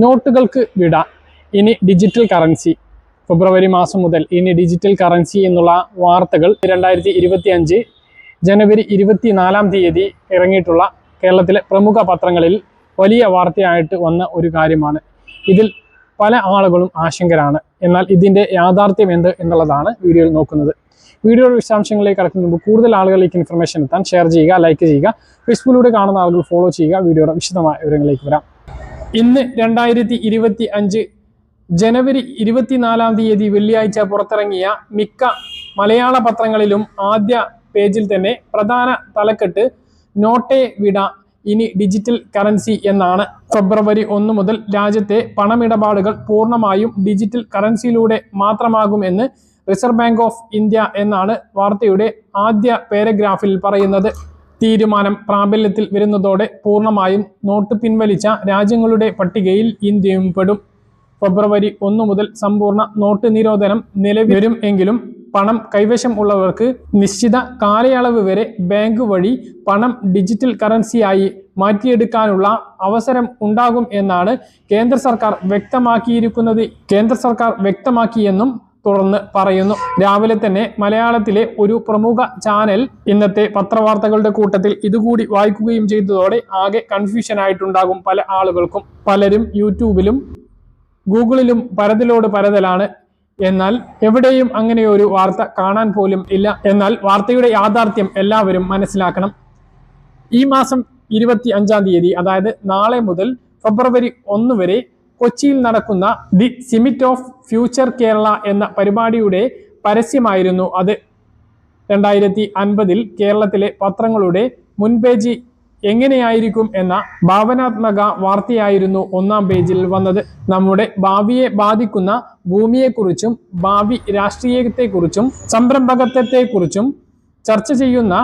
നോട്ടുകൾക്ക് വിട. ഇനി digital currency ഫെബ്രുവരി മാസം മുതൽ ഇനി ഡിജിറ്റൽ കറൻസി എന്നുള്ള വാർത്തകൾ രണ്ടായിരത്തി ഇരുപത്തി അഞ്ച് ജനുവരി ഇരുപത്തിനാലാം തീയതി ഇറങ്ങിയിട്ടുള്ള കേരളത്തിലെ പ്രമുഖ പത്രങ്ങളിൽ വലിയ വാർത്തയായിട്ട് വന്ന ഒരു കാര്യമാണ്. ഇതിൽ പല ആളുകളും ആശങ്കരാണ്. എന്നാൽ ഇതിന്റെ യാഥാർത്ഥ്യം എന്ത് എന്നുള്ളതാണ് വീഡിയോയിൽ നോക്കുന്നത്. വീഡിയോയുടെ വിശദാംശങ്ങളിലേക്ക് കടക്കുന്ന മുമ്പ് കൂടുതൽ ആളുകളിലേക്ക് ഇൻഫർമേഷൻ എത്താൻ ഷെയർ ചെയ്യുക ലൈക്ക് ചെയ്യുക. ഫേസ്ബുക്കിലൂടെ കാണുന്ന ആളുകൾ ഫോളോ ചെയ്യുക. വീഡിയോയുടെ വിശദമായ വിവരങ്ങളിലേക്ക് വരാം. ഇന്ന് രണ്ടായിരത്തി ഇരുപത്തി അഞ്ച് ജനുവരി ഇരുപത്തിനാലാം തീയതി വെള്ളിയാഴ്ച പുറത്തിറങ്ങിയ മിക്ക മലയാള പത്രങ്ങളിലും ആദ്യ പേജിൽ തന്നെ പ്രധാന തലക്കെട്ട് നോട്ടെ വിട ഇനി ഡിജിറ്റൽ കറൻസി എന്നാണ്. ഫെബ്രുവരി ഒന്ന് മുതൽ രാജ്യത്തെ പണമിടപാടുകൾ പൂർണമായും ഡിജിറ്റൽ കറൻസിയിലൂടെ മാത്രമാകുമെന്ന് റിസർവ് ബാങ്ക് ഓഫ് ഇന്ത്യ എന്നാണ് വാർത്തയുടെ ആദ്യ പാരഗ്രാഫിൽ പറയുന്നത്. തീരുമാനം പ്രാബല്യത്തിൽ വരുന്നതോടെ പൂർണമായും നോട്ട് പിൻവലിച്ച രാജ്യങ്ങളുടെ പട്ടികയിൽ ഇന്ത്യയും പെടും. ഫെബ്രുവരി ഒന്ന് മുതൽ സമ്പൂർണ നോട്ട് നിരോധനം നിലവിൽ വരും എങ്കിലും പണം കൈവശം ഉള്ളവർക്ക് നിശ്ചിത കാലയളവ് വരെ ബാങ്ക് വഴി പണം ഡിജിറ്റൽ കറൻസിയായി മാറ്റിയെടുക്കാനുള്ള അവസരം ഉണ്ടാകും എന്നാണ് കേന്ദ്ര സർക്കാർ വ്യക്തമാക്കിയിരിക്കുന്നത്. കേന്ദ്ര സർക്കാർ വ്യക്തമാക്കിയെന്നും തുടർന്ന് പറയുന്നു. രാവിലെ തന്നെ മലയാളത്തിലെ ഒരു പ്രമുഖ ചാനൽ ഇന്നത്തെ പത്രവാർത്തകളുടെ കൂട്ടത്തിൽ ഇതുകൂടി വായിക്കുകയും ചെയ്തതോടെ ആകെ കൺഫ്യൂഷൻ ആയിട്ടുണ്ടാകും പല ആളുകൾക്കും. പലരും യൂട്യൂബിലും ഗൂഗിളിലും പരതിലോട് പരതലാണ്. എന്നാൽ എവിടെയും അങ്ങനെ ഒരു വാർത്ത കാണാൻ പോലും ഇല്ല. എന്നാൽ വാർത്തയുടെ യാഥാർത്ഥ്യം എല്ലാവരും മനസ്സിലാക്കണം. ഈ മാസം ഇരുപത്തി അഞ്ചാം തീയതി അതായത് നാളെ മുതൽ ഫെബ്രുവരി ഒന്ന് വരെ കൊച്ചിയിൽ നടക്കുന്ന the summit of future Kerala എന്ന പരിപാടിയുടെ പരസ്യമായിരുന്നു അത്. രണ്ടായിരത്തി അൻപതിൽ കേരളത്തിലെ പത്രങ്ങളുടെ മുൻപേജ് എങ്ങനെയായിരിക്കും എന്ന ഭാവനാത്മക വാർത്തയായിരുന്നു ഒന്നാം പേജിൽ വന്നത്. നമ്മുടെ ഭാവിയെ ബാധിക്കുന്ന ഭൂമിയെക്കുറിച്ചും ഭാവി രാഷ്ട്രീയത്തെക്കുറിച്ചും സംരംഭകത്വത്തെക്കുറിച്ചും ചർച്ച ചെയ്യുന്ന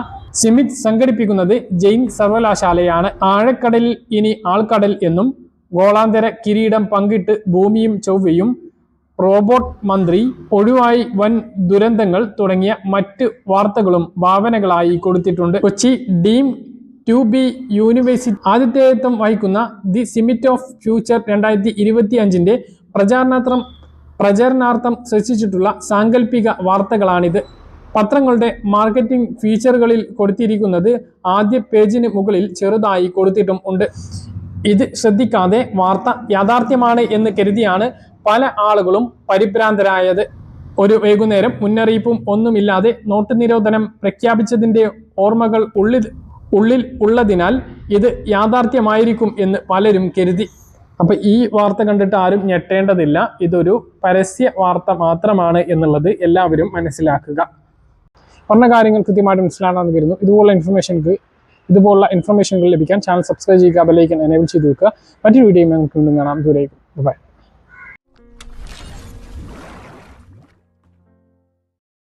സിമിറ്റ് സംഘടിപ്പിക്കുന്നത് ജെയിൻ സർവകലാശാലയാണ്. ആഴക്കടലിൽ ഇനി ആൾക്കടൽ എന്നും ഗോളാന്തര കിരീടം പങ്കിട്ട് ഭൂമിയും ചൊവ്വയും റോബോട്ട് മന്ത്രി ഒഴിവായി വൻ ദുരന്തങ്ങൾ തുടങ്ങിയ മറ്റ് വാർത്തകളും ഭാവനകളായി കൊടുത്തിട്ടുണ്ട്. Kochi deemed to be university ആതിഥേയത്വം വഹിക്കുന്ന ദി സിമിറ്റ് ഓഫ് ഫ്യൂച്ചർ രണ്ടായിരത്തി ഇരുപത്തി അഞ്ചിന്റെ പ്രചാരണാർത്ഥം പ്രചരണാർത്ഥം സൃഷ്ടിച്ചിട്ടുള്ള സാങ്കല്പിക വാർത്തകളാണിത്. പത്രങ്ങളുടെ മാർക്കറ്റിംഗ് ഫീച്ചറുകളിൽ കൊടുത്തിരിക്കുന്നത് ആദ്യ പേജിന് മുകളിൽ ചെറുതായി കൊടുത്തിട്ടും ഉണ്ട്. ഇത് ശ്രദ്ധിക്കാതെ വാർത്ത യാഥാർത്ഥ്യമാണ് എന്ന് കരുതിയാണ് പല ആളുകളും പരിഭ്രാന്തരായത്. ഒരു വൈകുന്നേരം മുന്നറിയിപ്പും ഒന്നുമില്ലാതെ നോട്ട് നിരോധനം പ്രഖ്യാപിച്ചതിന്റെ ഓർമ്മകൾ ഉള്ളിൽ ഉള്ളിൽ ഉള്ളതിനാൽ ഇത് യാഥാർത്ഥ്യമായിരിക്കും എന്ന് പലരും കരുതി. അപ്പൊ ഈ വാർത്ത കണ്ടിട്ട് ആരും ഞെട്ടേണ്ടതില്ല. ഇതൊരു പരസ്യ വാർത്ത മാത്രമാണ് എന്നുള്ളത് എല്ലാവരും മനസ്സിലാക്കുക. പറഞ്ഞ കാര്യങ്ങൾ കൃത്യമായിട്ട് മനസ്സിലാണെന്ന് കരുതുന്നു. ഇതുപോലുള്ള ഇൻഫർമേഷൻക്ക് ഇതുപോലുള്ള ഇൻഫർമേഷനുകൾ ലഭിക്കാൻ ചാനൽ സബ്സ്ക്രൈബ് ചെയ്യുക ബെലൈക്കൻ എനേബിൾ ചെയ്ത് വെക്കുക. മറ്റൊരു വീഡിയോ നമുക്ക് വീണ്ടും കാണാം. ദൂരേക്കും ബൈ